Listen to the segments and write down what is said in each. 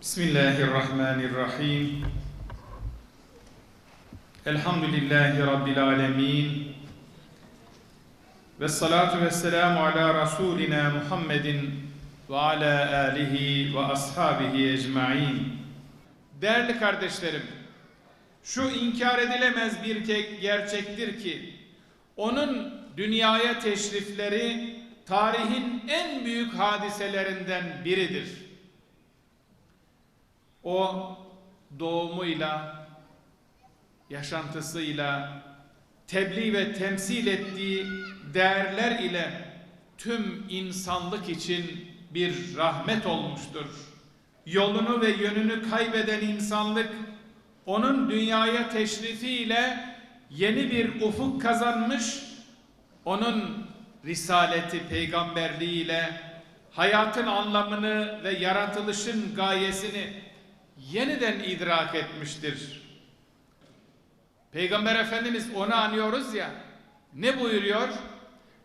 Bismillahirrahmanirrahim. Elhamdülillahi Rabbil alemin. Ve salatu ve selamu ala Resulina Muhammedin ve ala alihi ve ashabihi ecma'in. Değerli kardeşlerim, şu inkar edilemez bir gerçektir ki, onun dünyaya teşrifleri tarihin en büyük hadiselerinden biridir. O doğumuyla, yaşantısıyla, tebliğ ve temsil ettiği değerler ile tüm insanlık için bir rahmet olmuştur. Yolunu ve yönünü kaybeden insanlık onun dünyaya teşrifiyle yeni bir ufuk kazanmış, onun risaleti peygamberliğiyle hayatın anlamını ve yaratılışın gayesini yeniden idrak etmiştir. Peygamber Efendimiz onu anıyoruz ya. Ne buyuruyor?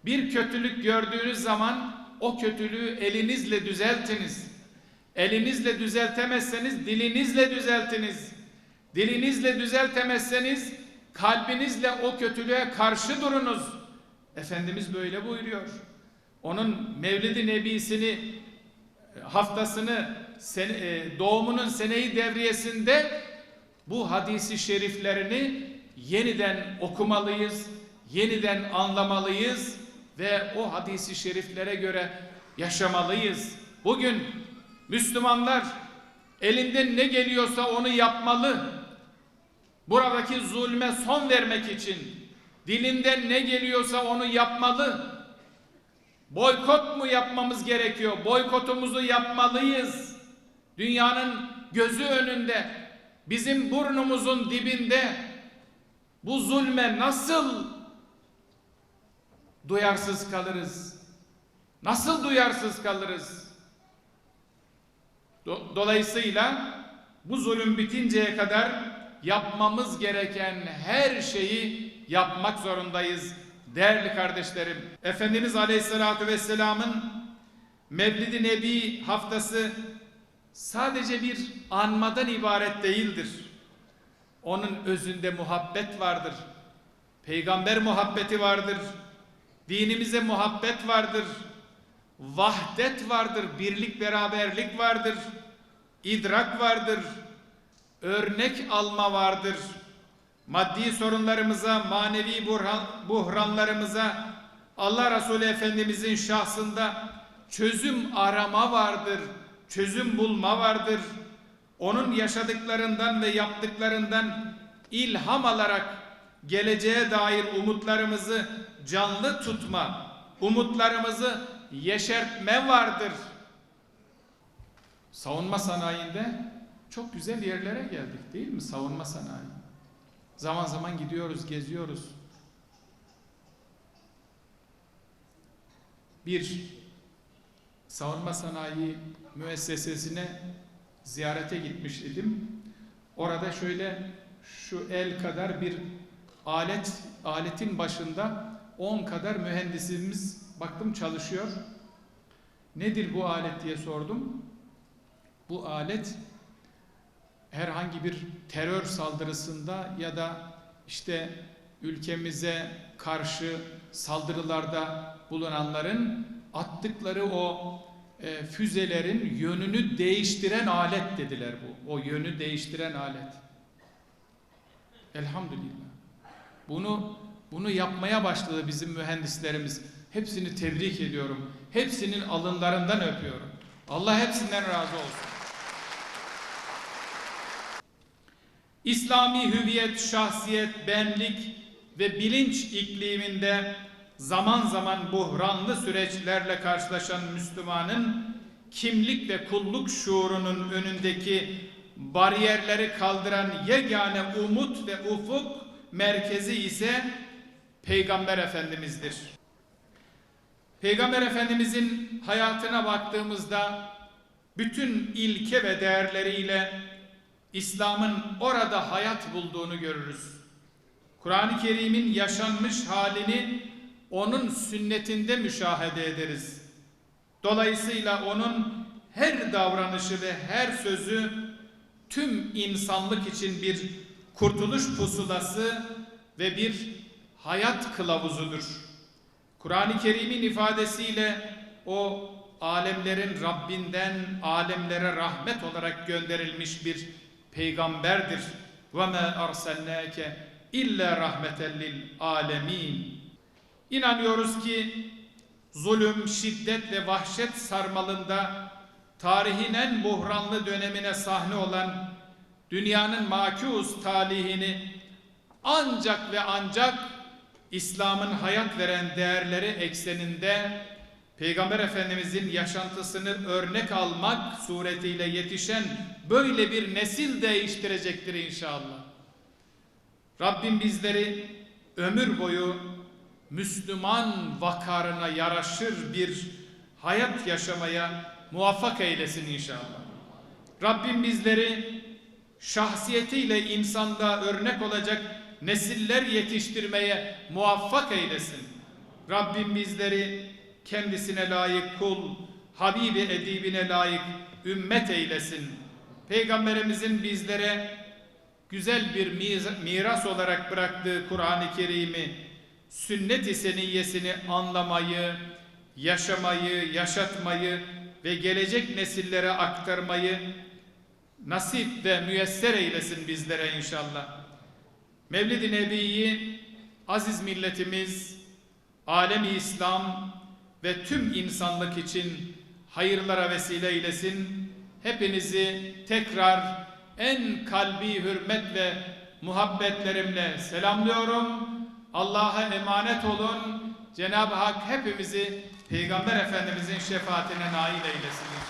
Bir kötülük gördüğünüz zaman o kötülüğü elinizle düzeltiniz. Elinizle düzeltemezseniz dilinizle düzeltiniz. Dilinizle düzeltemezseniz kalbinizle o kötülüğe karşı durunuz. Efendimiz böyle buyuruyor. Onun Mevlid-i Nebisini haftasını sene, e, doğumunun seneyi devriyesinde bu hadisi şeriflerini yeniden okumalıyız, yeniden anlamalıyız ve o hadisi şeriflere göre yaşamalıyız. Bugün Müslümanlar elinden ne geliyorsa onu yapmalı. Buradaki zulme son vermek için dilinden ne geliyorsa onu yapmalı. Boykot mu yapmamız gerekiyor? Boykotumuzu yapmalıyız. Dünyanın gözü önünde, bizim burnumuzun dibinde bu zulme nasıl duyarsız kalırız? Nasıl duyarsız kalırız? Do- Dolayısıyla bu zulüm bitinceye kadar yapmamız gereken her şeyi yapmak zorundayız. Değerli kardeşlerim, Efendimiz Aleyhisselatü Vesselam'ın Mevlid-i Nebi haftası sadece bir anmadan ibaret değildir. Onun özünde muhabbet vardır. Peygamber muhabbeti vardır. Dinimize muhabbet vardır. Vahdet vardır, birlik beraberlik vardır. idrak vardır. Örnek alma vardır. Maddi sorunlarımıza, manevi buhran, buhranlarımıza Allah Resulü Efendimizin şahsında çözüm arama vardır. Çözüm bulma vardır. Onun yaşadıklarından ve yaptıklarından ilham alarak geleceğe dair umutlarımızı canlı tutma, umutlarımızı yeşertme vardır. Savunma sanayinde çok güzel yerlere geldik değil mi? Savunma sanayi. Zaman zaman gidiyoruz, geziyoruz. Bir savunma sanayi müessesesine ziyarete gitmiş idim. Orada şöyle şu el kadar bir alet, aletin başında 10 kadar mühendisimiz baktım çalışıyor. Nedir bu alet diye sordum. Bu alet herhangi bir terör saldırısında ya da işte ülkemize karşı saldırılarda bulunanların attıkları o e, füzelerin yönünü değiştiren alet dediler bu. O yönü değiştiren alet. Elhamdülillah. Bunu bunu yapmaya başladı bizim mühendislerimiz. Hepsini tebrik ediyorum. Hepsinin alınlarından öpüyorum. Allah hepsinden razı olsun. İslami hüviyet, şahsiyet, benlik ve bilinç ikliminde zaman zaman buhranlı süreçlerle karşılaşan Müslümanın kimlik ve kulluk şuurunun önündeki bariyerleri kaldıran yegane umut ve ufuk merkezi ise Peygamber Efendimiz'dir. Peygamber Efendimizin hayatına baktığımızda bütün ilke ve değerleriyle İslam'ın orada hayat bulduğunu görürüz. Kur'an-ı Kerim'in yaşanmış halini onun sünnetinde müşahede ederiz. Dolayısıyla onun her davranışı ve her sözü tüm insanlık için bir kurtuluş pusulası ve bir hayat kılavuzudur. Kur'an-ı Kerim'in ifadesiyle o alemlerin Rabbinden alemlere rahmet olarak gönderilmiş bir peygamberdir. Ve ma arsalnake illa rahmeten lil alemin. İnanıyoruz ki zulüm, şiddet ve vahşet sarmalında tarihin en buhranlı dönemine sahne olan dünyanın makus talihini ancak ve ancak İslam'ın hayat veren değerleri ekseninde Peygamber Efendimizin yaşantısını örnek almak suretiyle yetişen böyle bir nesil değiştirecektir inşallah. Rabbim bizleri ömür boyu Müslüman vakarına yaraşır bir hayat yaşamaya muvaffak eylesin inşallah. Rabbim bizleri şahsiyetiyle insanda örnek olacak nesiller yetiştirmeye muvaffak eylesin. Rabbim bizleri kendisine layık kul, Habibi edibine layık ümmet eylesin. Peygamberimizin bizlere güzel bir miras olarak bıraktığı Kur'an-ı Kerim'i, sünnet-i seniyyesini anlamayı, yaşamayı, yaşatmayı ve gelecek nesillere aktarmayı nasip ve müyesser eylesin bizlere inşallah. Mevlid-i Nebi'yi aziz milletimiz, alemi İslam ve tüm insanlık için hayırlara vesile eylesin. Hepinizi tekrar en kalbi hürmet ve muhabbetlerimle selamlıyorum. Allah'a emanet olun. Cenab-ı Hak hepimizi Peygamber Efendimizin şefaatine nail eylesin.